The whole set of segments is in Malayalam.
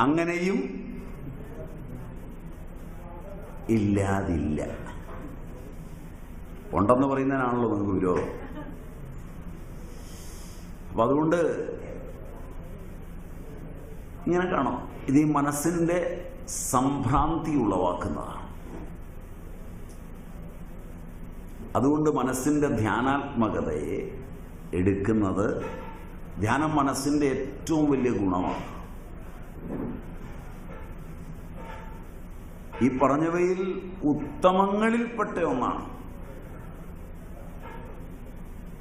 അങ്ങനെയും ഇല്ലാതില്ല. ഉണ്ടെന്ന് പറയുന്നതിനാണല്ലോ നമുക്ക് വിരോധം. അപ്പൊ അതുകൊണ്ട് ഇങ്ങനെ കാണാം. ഇത് ഈ മനസ്സിന്റെ സംഭ്രാന്തി ഉളവാക്കുന്നതാണ്. അതുകൊണ്ട് മനസ്സിന്റെ ധ്യാനാത്മകതയെ എടുക്കുന്നത് ധ്യാനം മനസ്സിന്റെ ഏറ്റവും വലിയ ഗുണമാണ്. ഈ പറഞ്ഞവയിൽ ഉത്തമങ്ങളിൽപ്പെട്ട ഒന്നാണ്.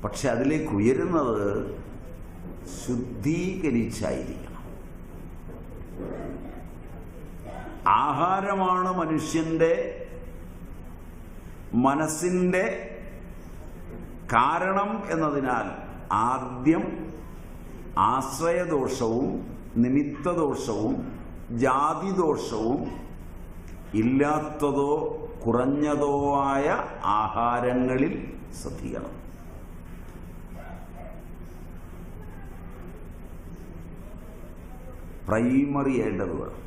പക്ഷെ അതിലേക്ക് ഉയരുന്നത് ശുദ്ധീകരിച്ചായിരിക്കണം. ആഹാരമാണ് മനുഷ്യന്റെ മനസ്സിന്റെ കാരണം എന്നതിനാൽ ആദ്യം ആശ്രയദോഷവും നിമിത്തദോഷവും ജാതിദോഷവും ഇല്ലാത്തതോ കുറഞ്ഞതോ ആയ ആഹാരങ്ങളിൽ ശ്രദ്ധിക്കണം. പ്രൈമറി ആയിട്ടത് വേണം.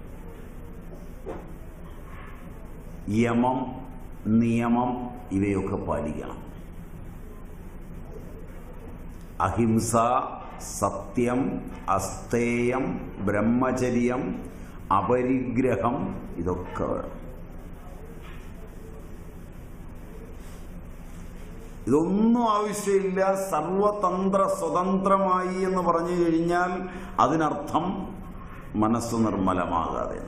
യമം നിയമം ഇവയൊക്കെ പാലിക്കണം. അഹിംസ സത്യം അസ്തേയം ബ്രഹ്മചര്യം അപരിഗ്രഹം ഇതൊക്കെ ഇതൊന്നും ആവശ്യമില്ല. സർവതന്ത്ര സ്വതന്ത്രമായി എന്ന് പറഞ്ഞു കഴിഞ്ഞാൽ അതിനർത്ഥം മനസ്സ് നിർമ്മലമാകാതെ.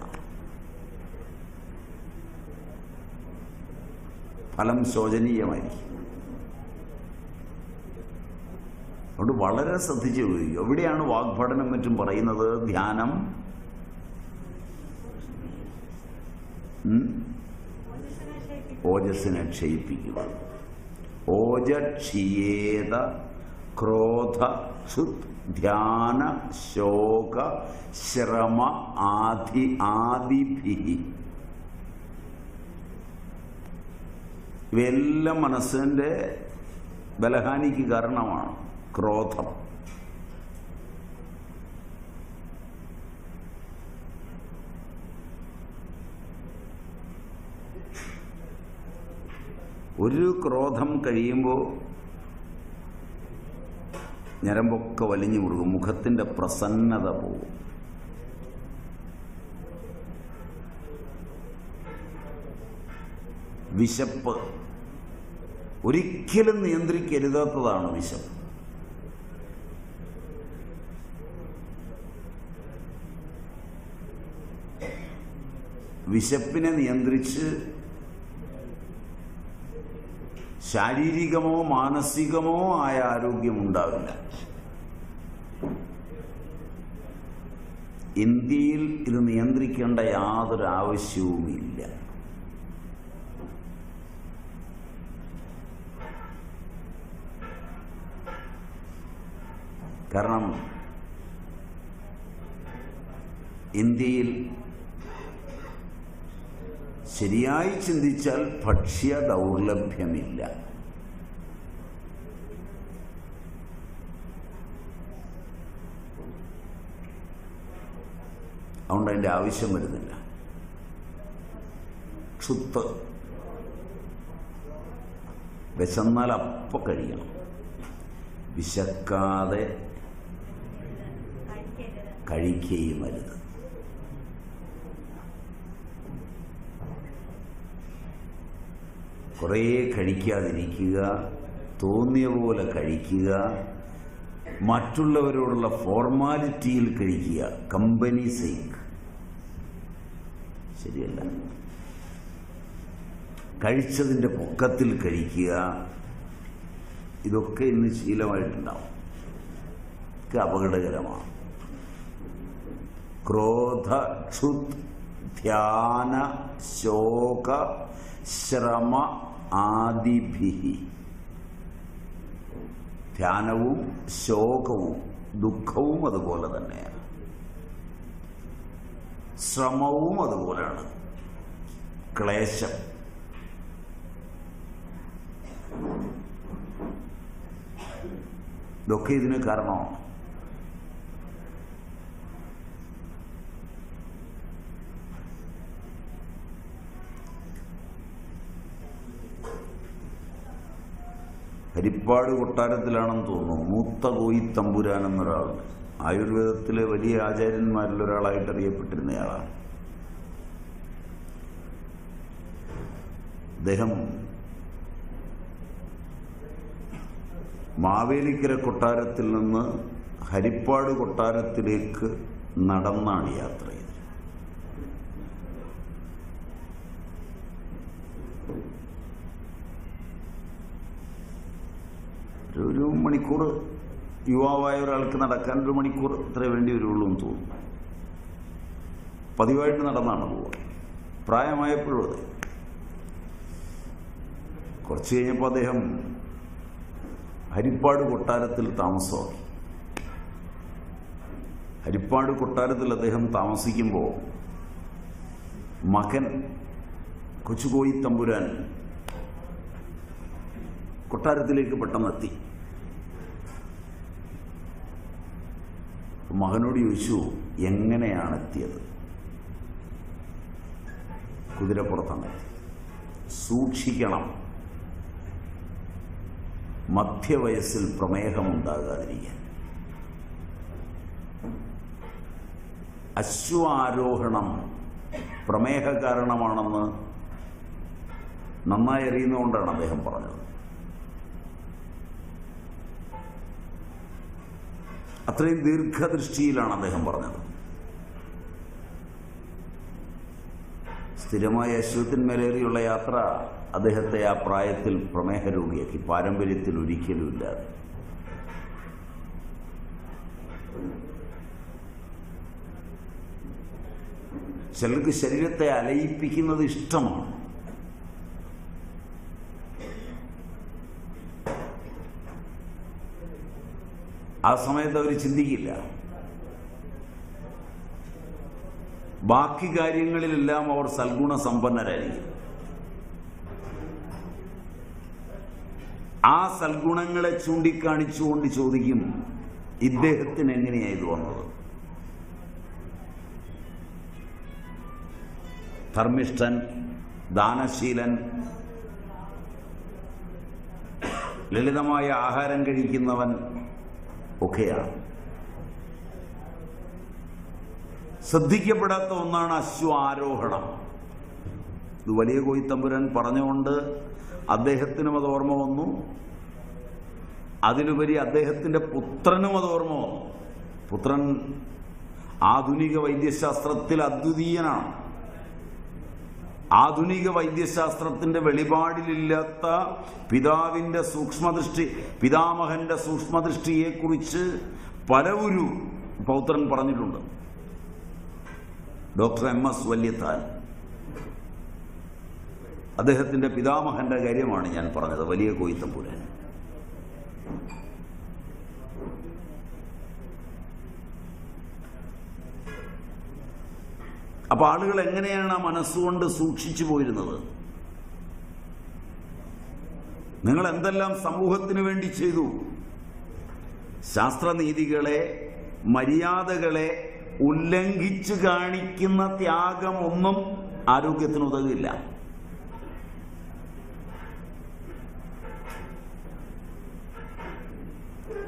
ഫലം ശോചനീയമായിരിക്കും. അതുകൊണ്ട് വളരെ ശ്രദ്ധിച്ച് എവിടെയാണ് വാഗ്ഭടനം മറ്റും പറയുന്നത്? ധ്യാനം? ഓജസ്സിനെ ക്ഷയിപ്പിക്കുക. ഓജക്ഷിയേത ക്രോധ ധ്യാന ശോക ശ്രമ ആദി ആദിഭി ഇവയെല്ലാം മനസ്സിന്റെ ബലഹാനിക്ക് കാരണമാണ്. ക്രോധം. ഒരു ക്രോധം കഴിയുമ്പോൾ ഞരമ്പൊക്കെ വലിഞ്ഞു മുറുകും. മുഖത്തിന്റെ പ്രസന്നത പോകും വിശപ്പ്. ഒരിക്കലും നിയന്ത്രിക്കരുതാത്തതാണ് വിശപ്പ്. വിശപ്പിനെ നിയന്ത്രിച്ച് ശാരീരികമോ മാനസികമോ ആയ ആരോഗ്യം ഉണ്ടാവില്ല ഇന്ത്യയിൽ ഇത് നിയന്ത്രിക്കേണ്ട യാതൊരു ആവശ്യവുമില്ല. കാരണം ഇന്ത്യയിൽ ശരിയായി ചിന്തിച്ചാൽ ഭക്ഷ്യ ദൗർലഭ്യമില്ല. അതുകൊണ്ട് അതിന്റെ ആവശ്യം വരുന്നില്ല. ക്ഷുത്ത്. വിശന്നാൽ അപ്പം കഴിയണം വിശക്കാതെ കഴിക്കുകയും അരുത് കുറേ കഴിക്കാതിരിക്കുക തോന്നിയ പോലെ കഴിക്കുക മറ്റുള്ളവരോടുള്ള ഫോർമാലിറ്റിയിൽ കഴിക്കുക. Company sake. ശരിയല്ല. കഴിച്ചതിന്റെ പൊക്കത്തിൽ കഴിക്കുക. ഇതൊക്കെ ഇന്ന് ശീലമായിട്ടുണ്ടാവും. ഒക്കെ അപകടകരമാണ്. ക്രോധ ക്ഷുത് ധ്യാന ശോക ശ്രമ ആദിഭി ധ്യാനവും ശോകവും ദുഃഖവും അതുപോലെ തന്നെയാണ്. ശ്രമവും അതുപോലെയാണ്. ക്ലേശം. ഇതൊക്കെ ഇതിന് കാരണമാണ്. ഹരിപ്പാട് കൊട്ടാരത്തിലാണെന്ന് തോന്നുന്നു. മൂത്ത കോയി തമ്പുരാൻ എന്നൊരാളുണ്ട് ആയുർവേദത്തിലെ വലിയ ആചാര്യന്മാരിൽ ഒരാളായിട്ട് അറിയപ്പെട്ടിരുന്നയാളാണ് അദ്ദേഹം മാവേലിക്കര കൊട്ടാരത്തിൽ നിന്ന് ഹരിപ്പാട് കൊട്ടാരത്തിലേക്ക് നടന്നാണ് യാത്ര ചെയ്തത് ഒരു- ഒരു മണിക്കൂർ യുവാവായ ഒരാൾക്ക് നടക്കാൻ ഒരു മണിക്കൂർ ഇത്രേ വേണ്ടി വരുള്ളൂ എന്ന് തോന്നുന്നു. പതിവായിട്ട് നടന്നാണ് പോവുക. പ്രായമായപ്പോഴും അതെ. കുറച്ച് കഴിഞ്ഞപ്പോൾ അദ്ദേഹം ഹരിപ്പാട് കൊട്ടാരത്തിൽ താമസമാക്കി. ഹരിപ്പാട് കൊട്ടാരത്തിൽ അദ്ദേഹം താമസിക്കുമ്പോൾ മകൻ കൊച്ചുകോയി തമ്പുരാൻ കൊട്ടാരത്തിലേക്ക് പെട്ടെന്നെത്തി. മകനോട് ചോദിച്ചു എങ്ങനെയാണ് എത്തിയത് കുതിരപ്പുറത്താണ്. സൂക്ഷിക്കണം. മധ്യവയസ്സിൽ പ്രമേഹമുണ്ടാകാതിരിക്കാൻ. അശ്വാരോഹണം പ്രമേഹ കാരണമാണെന്ന് നന്നായി അറിയുന്നതുകൊണ്ടാണ് അദ്ദേഹം പറഞ്ഞത്. അത്രയും ദീർഘദൃഷ്ടിയിലാണ് അദ്ദേഹം പറഞ്ഞത്. സ്ഥിരമായ അശ്വത്തിന്മേലേറിയുള്ള യാത്ര അദ്ദേഹത്തെ ആ പ്രായത്തിൽ പ്രമേഹ രോഗിയാക്കി പാരമ്പര്യത്തിൽ ഒരിക്കലും ഇല്ലാതെ ചിലർക്ക് ശരീരത്തെ അലയിപ്പിക്കുന്നത് ഇഷ്ടമാണ്. ആ സമയത്ത് അവർ ചിന്തിക്കില്ല. ബാക്കി കാര്യങ്ങളിലെല്ലാം അവർ സൽഗുണ സമ്പന്നരായിരിക്കും ആ സൽഗുണങ്ങളെ ചൂണ്ടിക്കാണിച്ചുകൊണ്ട് ചോദിക്കും ഇദ്ദേഹത്തിന് എങ്ങനെയായി തോന്നുന്നത് ധർമ്മിഷ്ഠൻ ദാനശീലൻ ലളിതമായ ആഹാരം കഴിക്കുന്നവൻ ഒക്കെയാണ് ശ്രദ്ധിക്കപ്പെടാത്ത ഒന്നാണ് അശ്വാരോഹണം ഇത് വലിയ കോയിത്തമ്പുരാൻ പറഞ്ഞുകൊണ്ട് അദ്ദേഹത്തിനും അത് ഓർമ്മ വന്നു. അതിലുപരി അദ്ദേഹത്തിന്റെ പുത്രനും അത് ഓർമ്മ വന്നു. പുത്രൻ ആധുനിക വൈദ്യശാസ്ത്രത്തിൽ അദ്വിതീയനാണ്. ആധുനിക വൈദ്യശാസ്ത്രത്തിന്റെ വെളിപാടിലില്ലാത്ത പിതാവിന്റെ സൂക്ഷ്മദൃഷ്ടി പിതാമഹന്റെ സൂക്ഷ്മദൃഷ്ടിയെക്കുറിച്ച് പലവരു പൗത്രൻ പറഞ്ഞിട്ടുണ്ട്. Doctor M S Valiathan. അദ്ദേഹത്തിന്റെ പിതാമഹന്റെ കാര്യമാണ് ഞാൻ പറഞ്ഞത് വലിയ കോയിത്തമ്പുരാൻ അപ്പൊ ആളുകൾ എങ്ങനെയാണ് ആ മനസ്സുകൊണ്ട് സൂക്ഷിച്ചു പോയിരുന്നത്? നിങ്ങൾ എന്തെല്ലാം സമൂഹത്തിന് വേണ്ടി ചെയ്തു? ശാസ്ത്രനീതികളെ മര്യാദകളെ ഉല്ലംഘിച്ചു കാണിക്കുന്ന ത്യാഗം ഒന്നും ആരോഗ്യത്തിന് ഉതകില്ല.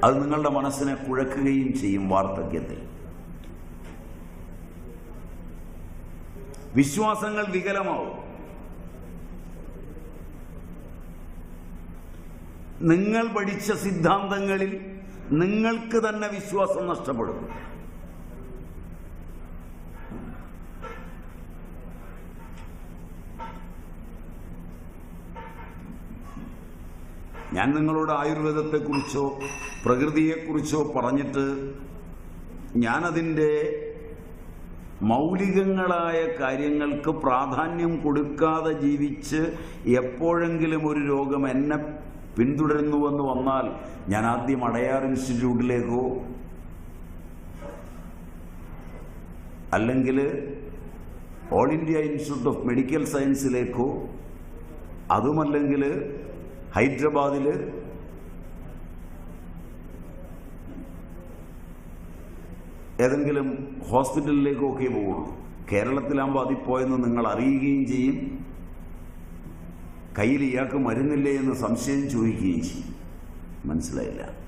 അത് നിങ്ങളുടെ മനസ്സിനെ കുഴക്കുകയും ചെയ്യും വാർദ്ധക്യത്തിൽ. വിശ്വാസങ്ങൾ വികലമാവും. നിങ്ങൾ പഠിച്ച സിദ്ധാന്തങ്ങളിൽ നിങ്ങൾക്ക് തന്നെ വിശ്വാസം നഷ്ടപ്പെടും. ഞാൻ നിങ്ങളോട് ആയുർവേദത്തെക്കുറിച്ചോ പ്രകൃതിയെക്കുറിച്ചോ പറഞ്ഞിട്ട് ഞാനതിന്റെ മൗലികങ്ങളായ കാര്യങ്ങൾക്ക് പ്രാധാന്യം കൊടുക്കാതെ ജീവിച്ച് എപ്പോഴെങ്കിലും ഒരു രോഗം എന്നെ പിന്തുടരുന്നുവെന്ന് വന്നാൽ ഞാൻ ആദ്യം അടയാർ ഇൻസ്റ്റിറ്റ്യൂട്ടിലേക്കോ അല്ലെങ്കിൽ all India institute of medical സയൻസിലേക്കോ അതുമല്ലെങ്കിൽ ഹൈദരാബാദിൽ ഏതെങ്കിലും ഹോസ്പിറ്റലിലേക്കൊക്കെ പോകുള്ളൂ കേരളത്തിലാകുമ്പോൾ അതിൽ പോയെന്ന് നിങ്ങൾ അറിയുകയും ചെയ്യും. കയ്യിൽ ഇയാൾക്ക് മരുന്നില്ലേ എന്ന് സംശയം ചോദിക്കുകയും ചെയ്യും. മനസ്സിലായില്ല.